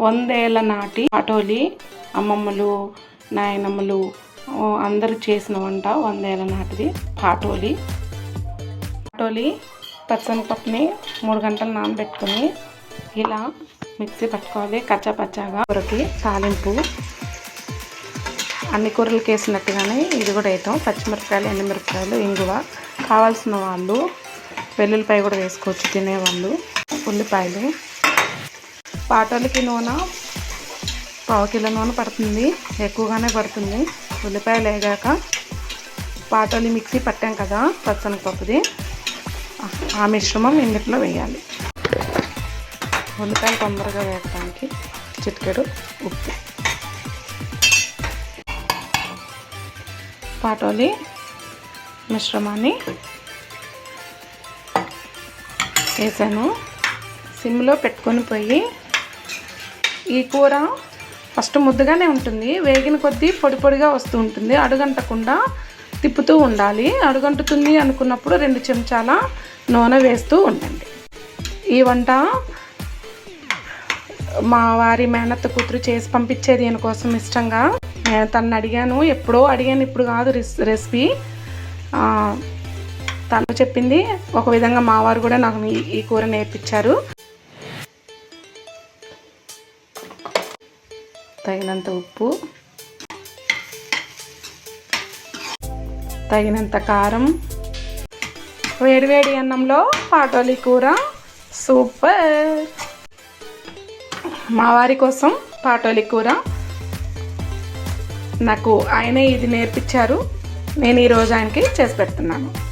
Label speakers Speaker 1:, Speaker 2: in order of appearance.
Speaker 1: వందేళ్ళ నాటి పాటోలి అమ్మమ్మలు నాయనమ్మలు అందరు అందరూ చేసిన వంట వందేళ్ళ నాటిది పాటోలి. పాటోలి పచ్చనిపప్పుని మూడు గంటలు నానబెట్టుకొని ఇలా మిక్సీ పట్టుకోవాలి. కచ్చా పచ్చాగా కూరకి తాలింపు. అన్ని కూరలకి వేసినట్టుగానే ఇది కూడా వేద్దాం. పచ్చిమిరపకాయలు ఎండుమిరపకాయలు ఇంగువ. కావాల్సిన వాళ్ళు వెల్లుల్లిపాయ కూడా వేసుకోవచ్చు తినేవాళ్ళు. ఉల్లిపాయలు. పాటలకి నూనె పావు కిలో నూనె పడుతుంది. ఎక్కువగానే పడుతుంది. ఉల్లిపాయలు వేగాక పాటలు మిక్సీ పట్టాం కదా పచ్చనపప్పుది ఆ మిశ్రమం ఇందులో వేయాలి. ఉల్లిపాయలు తొందరగా వేయడానికి చిటికెడు ఉప్పు. పాటోలి మిశ్రమాన్ని వేసాను. సిమ్లో పెట్టుకొని పోయి ఈ కూర ఫస్ట్ ముద్దగానే ఉంటుంది. వేగిన కొద్దీ పొడి పొడిగా వస్తూ ఉంటుంది. అడుగంటకుండా తిప్పుతూ ఉండాలి. అడుగంటుతుంది అనుకున్నప్పుడు రెండు చెంచాల నూనె వేస్తూ ఉండండి. ఈ వంట మా వారి మేనత్త కూతురు చేసి పంపించేది ఈయన కోసం ఇష్టంగా నేను అడిగాను. ఎప్పుడో అడిగాను ఇప్పుడు కాదు రెస్ రెసిపీ. తను చెప్పింది ఒక విధంగా మా వారు కూడా నాకు ఈ కూర నేర్పించారు. తగినంత ఉప్పు తగినంత కారం వేడివేడి అన్నంలో పాటోలి కూర. సూపర్! మా వారి కోసం పాటోలి కూర. నాకు ఆయనే ఇది నేర్పించారు. నేను ఈరోజు ఆయనకి చేసి పెడుతున్నాను.